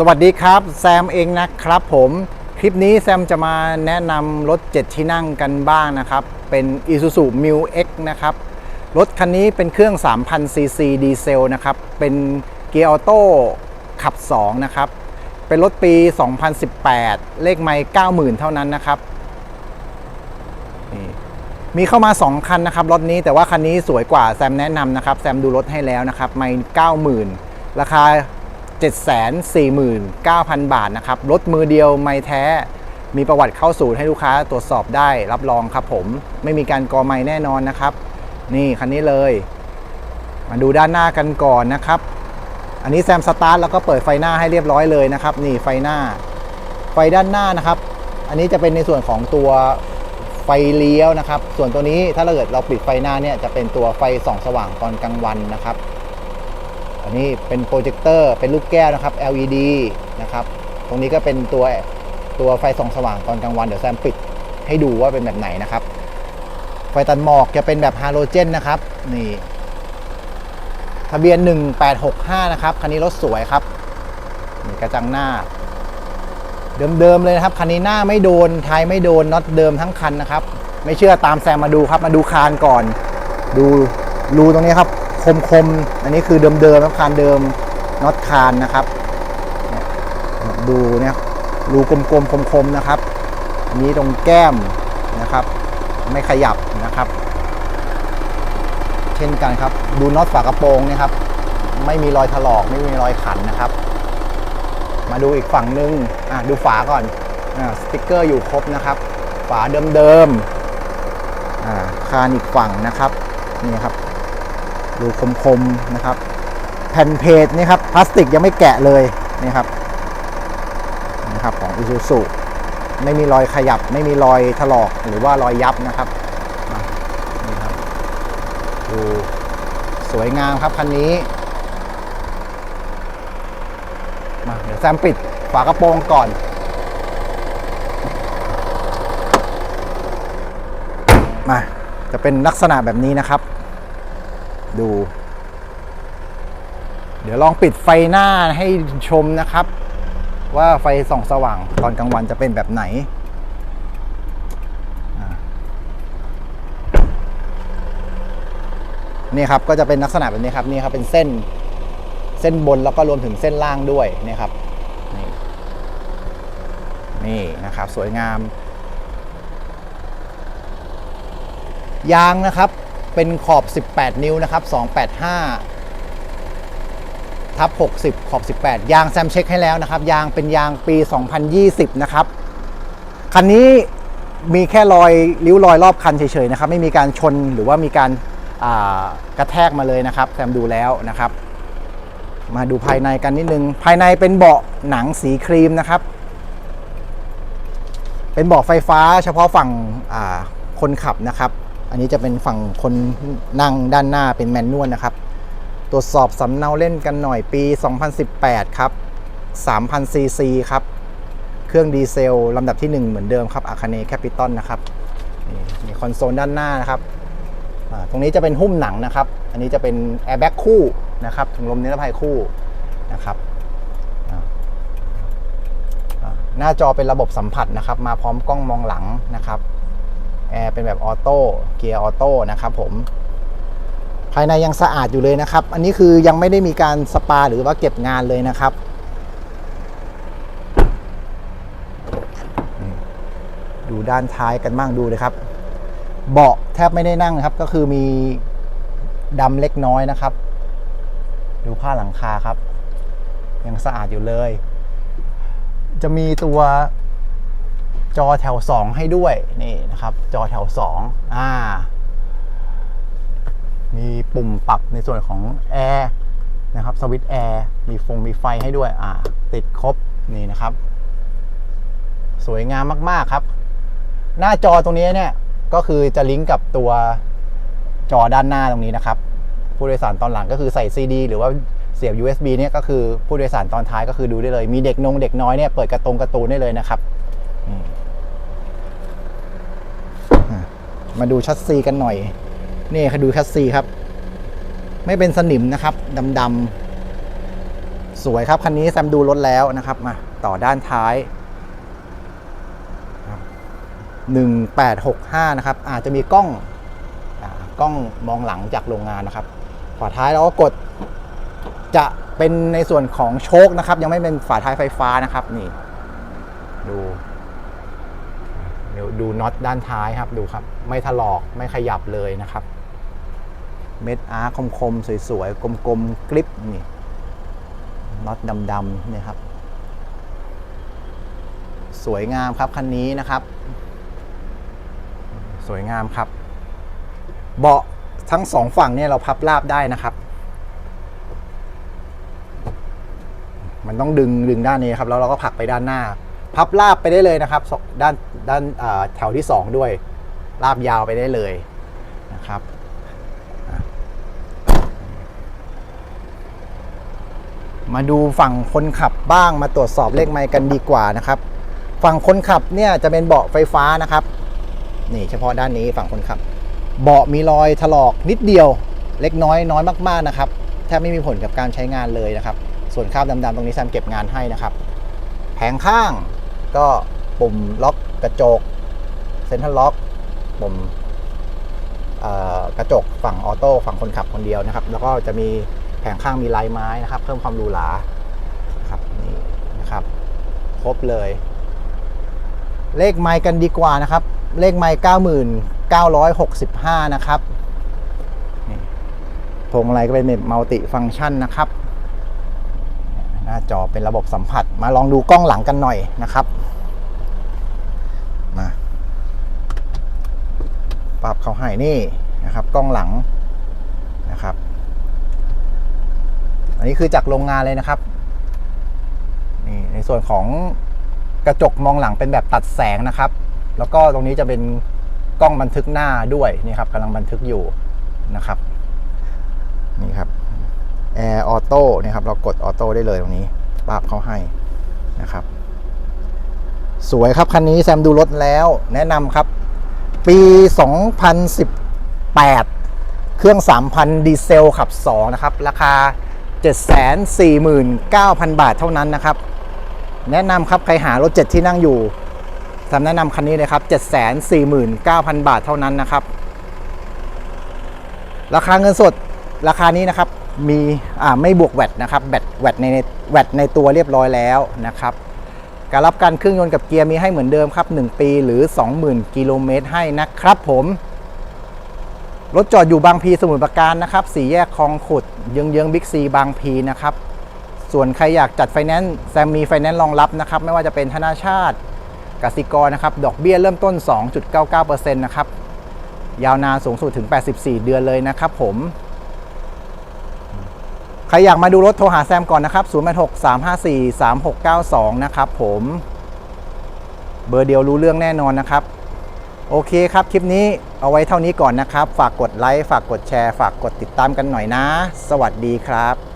สวัสดีครับ แซมเองนะครับผมคลิปนี้แซมจะมาแนะนำรถ 7 ที่นั่งกันบ้างนะครับ เป็น Isuzu m u X นะครับ รถคันนี้เป็นเครื่อง 3,000ซีซีดีเซลนะครับ เป็นเกียร์ออโต้ขับ 2 นะครับ เป็นรถปี 2018 เลขไมล์90,000 เท่านั้นนะครับนี่มีเข้ามา 2 คันนะครับ รถนี้แต่ว่าคันนี้สวยกว่าแซมแนะนำนะครับ แซมดูรถให้แล้วนะครับ ไมล์90,000 ราคา 749,000 บาทนะครับรถมือเดียวไม่แท้ มีประวัติเข้าศูนย์ให้ลูกค้าตรวจสอบได้รับรองครับผมไม่มีการกอไม่แน่นอนนะครับ นี่คันนี้เลย มาดูด้านหน้ากันก่อนนะครับ อันนี้แซมสตาร์ทแล้วก็เปิดไฟหน้าให้เรียบร้อยเลยนะครับ นี่ไฟหน้า ไฟด้านหน้านะครับ อันนี้จะเป็นในส่วนของตัวไฟเลี้ยวนะครับ ส่วนตัวนี้ถ้าเราเกิดเราปิดไฟหน้าเนี่ยจะเป็นตัวไฟส่องสว่างตอนกลางวันนะครับ อันนี้เป็นโปรเจคเตอร์เป็นลูกแก้วนะครับ LED นะครับ ตรงนี้ก็เป็นตัวตัวไฟส่องสว่างตอนกลางวันเดี๋ยวแซมปิดให้ดูว่าเป็นแบบไหนนะครับ ไฟตัดหมอกจะเป็นแบบฮาโลเจนนะครับ นี่ทะเบียน 1865 นะครับ คันนี้รถสวยครับนี่กระจังหน้า เดิมๆเลยนะครับ คันนี้หน้าไม่โดนท้ายไม่โดนน็อตเดิมทั้งคันนะครับ ไม่เชื่อตามแซมมาดูครับ มาดูคานก่อน ดูรูตรงนี้ครับ คมๆ อันนี้คือเดิมๆครับคานเดิมน็อตคานนะครับ ดูเนี่ยรูกลมๆคมๆนะครับ อันนี้ตรงแก้มนะครับ ไม่ขยับนะครับ เช่นกันครับ ดูน็อตฝากระโปรงเนี่ยครับ ไม่มีรอยถลอกไม่มีรอยขันนะครับ มาดูอีกฝั่งหนึงอะดูฝาก่อนอ่าสติกเกอร์อยู่ครบนะครับ ฝาเดิมๆอ่าคานอีกฝั่งนะครับนี่ครับ ดูคมๆนะครับ แผ่นเพจนี่ครับพลาสติกยังไม่แกะเลยนี่ครับนี่ครับของ Isuzu ไม่มีรอยขยับ ไม่มีรอยถลอกหรือว่ารอยยับนะครับนี่ครับดูสวยงามครับคันนี้มาเดี๋ยวแซมปิดฝากระโปรงก่อนมาจะเป็นลักษณะแบบนี้นะครับ ดู เดี๋ยวลองปิดไฟหน้าให้ชมนะครับ ว่าไฟส่องสว่างตอนกลางวันจะเป็นแบบไหนนี่ครับก็จะเป็นลักษณะแบบนี้ครับนี่ครับเป็นเส้นเส้นบนแล้วก็รวมถึงเส้นล่างด้วยนี่ครับนี่นี่นะครับสวยงาม ยางนะครับ เป็นขอบ 18 นิ้วนะครับ 285 ทับ 60 ขอบ 18 ยางแซมเช็คให้แล้วนะครับ ยางเป็นยางปี 2020 นะครับ คันนี้มีแค่รอยริ้วรอยรอบคันเฉยๆนะครับ ไม่มีการชนหรือว่ามีการากระแทกมาเลยนะครับแซมดูแล้วนะครับ มาดูภายในกันนิดนึง ภายในเป็นเบาะหนังสีครีมนะครับ เป็นเบาะไฟฟ้าเฉพาะฝั่งคนขับนะครับ อันนี้จะเป็นฝั่งคนนั่งด้านหน้าเป็นแมนนวลนะครับ ตรวจสอบสำเนาเล่นกันหน่อยปี 2018 ครับ 3,000 ซีซีครับ เครื่องดีเซลลำดับที่ 1 เหมือนเดิมครับอาคาเนแคปิตอลนะครับนี่มีคอนโซลด้านหน้านะครับตรงนี้จะเป็นหุ้มหนังนะครับ อันนี้จะเป็นแอร์แบ็กคู่นะครับถุงลมนิรภัยคู่นะครับหน้าจอเป็นระบบสัมผัสนะครับ มาพร้อมกล้องมองหลังนะครับ แอร์เป็นแบบออโต้เกียร์ออโต้นะครับผมภายในยังสะอาดอยู่เลยนะครับ อันนี้คือยังไม่ได้มีการสปาหรือว่าเก็บงานเลยนะครับ ดูด้านท้ายกันบ้างดูเลยครับ เบาะแทบไม่ได้นั่งครับ ก็คือมีดำเล็กน้อยนะครับ ดูผ้าหลังคาครับ ยังสะอาดอยู่เลย จะมีตัว จอแถว 2 ให้ด้วยนี่นะครับ จอแถว 2 อ่า มีปุ่มปรับในส่วนของแอร์นะครับสวิตช์แอร์มีฟงมีไฟให้ด้วย อ่า ติดครบนี่นะครับ สวยงามมาก ๆ ครับ หน้าจอตรงนี้เนี่ย ก็คือจะลิงก์กับตัวจอด้านหน้าตรงนี้นะครับ ผู้โดยสารตอนหลังก็คือใส่ CD หรือว่าเสียบ USB เนี่ยก็คือผู้โดยสารตอนท้ายก็คือดูได้เลย มีเด็กนงเด็กน้อยเนี่ยเปิดกระตรงกร์ตูนได้เลยนะครับ อืมอะ มาดูชัดซีกันหน่อย นี่ค่ะดูชัดซีครับ ไม่เป็นสนิมนะครับดำๆสวยครับ คันนี้แซมดูรถแล้วนะครับ มาต่อด้านท้าย 1865 นะครับ อาจจะมีกล้องอกล้องมองหลังจากโรงงานนะครับ ฝาท้ายเราก็กดจะเป็นในส่วนของโชคนะครับ ยังไม่เป็นฝาท้ายไฟฟ้านะครับ นี่ ดู ดูน็อตด้านท้ายครับดูครับ ไม่ถลอกไม่ขยับเลยนะครับ เม็ดอาร์คคมๆสวยๆกลมๆกริปนี่น็อตดำๆเนี่ยครับ สวยงามครับคันนี้นะครับ สวยงามครับ เบาะทั้งสองฝั่งเนี่ยเราพับราบได้นะครับ มันต้องดึงดึงด้านนี้ครับ แล้วเราก็ผลักไปด้านหน้า พับราบไปได้เลยนะครับด้านด้านแถวที่ 2 ด้วยราบยาวไปได้เลยนะครับมาดูฝั่งคนขับบ้างมาตรวจสอบเลขไมล์กันดีกว่านะครับ ฝั่งคนขับเนี่ยจะเป็นเบาะไฟฟ้านะครับ นี่เฉพาะด้านนี้ฝั่งคนขับ เบาะมีรอยถลอกนิดเดียว เล็กน้อยน้อยมากๆนะครับแทบไม่มีผลกับการใช้งานเลยนะครับ ส่วนคราบดำๆตรงนี้แซมเก็บงานให้นะครับ แผงข้าง ก็ปุ่มล็อกกระจกเซ็นทรัลล็อกปุ่มกระจกฝั่งออโต้ฝั่งคนขับคนเดียวนะครับ แล้วก็จะมีแผงข้างมีลายไม้นะครับ เพิ่มความหรูหราครับนี่นะครับ ครบเลย เลขไมล์กันดีกว่านะครับ เลขไมล์9965 นะครับนี่พวงมาลัยก็เป็นมัลติฟังก์ชันนะครับาจอเป็นระบบสัมผัส มาลองดูกล้องหลังกันหน่อยนะครับมาปรับเขาให้นี่นะครับ กล้องหลังนะครับ อันนี้คือจากโรงงานเลยนะครับนี่ในส่วนของกระจกมองหลังเป็นแบบตัดแสงนะครับ แล้วก็ตรงนี้จะเป็นกล้องบันทึกหน้าด้วยนี่ครับกำลังบันทึกอยู่นะครับ นี่ครับ แอร์ออโต้นี่ครับเรากดออโต้ได้เลยตรงนี้ปรับเขาให้นะครับ สวยครับ คันนี้แซมดูรถแล้วแนะนำครับ ปี 2018 เครื่อง 3,000 ดีเซลขับ 2 นะครับ ราคา 749,000 บาทเท่านั้นนะครับ แนะนำครับ ใครหารถ 7 ที่นั่งอยู่แซมแนะนำคันนี้เลยครับ 749,000 บาทเท่านั้นนะครับ ราคาเงินสดราคานี้นะครับ มีอ่าไม่บวกแวตนะครับแบตแวตในแวตในตัวเรียบร้อยแล้วนะครับการรับการเครื่องยนต์กับเกียร์มีให้เหมือนเดิมครับ 1 ปีหรือ 20,000 กิโลเมตรให้นะครับผม รถจอดอยู่บางพีสมุทรปราการนะครับสี่แยกคลองขุดเยื้องเยื้องบิ๊กซีบางพีนะครับ ส่วนใครอยากจัดไฟแนนซ์แซมมีไฟแนนซ์รองรับนะครับ ไม่ว่าจะเป็นธนาชาติกสิกรนะครับ ดอกเบี้ยเริ่มต้น 2.99%นะครับ ยาวนานสูงสุดถึง 84 เดือนเลยนะครับผม ใครอยากมาดูรถโทรหาแซมก่อนนะครับ 086 354 3692 นะครับผม เบอร์เดียวรู้เรื่องแน่นอนนะครับ โอเคครับ คลิปนี้เอาไว้เท่านี้ก่อนนะครับ ฝากกดไลค์ ฝากกดแชร์ ฝากกดติดตามกันหน่อยนะ สวัสดีครับ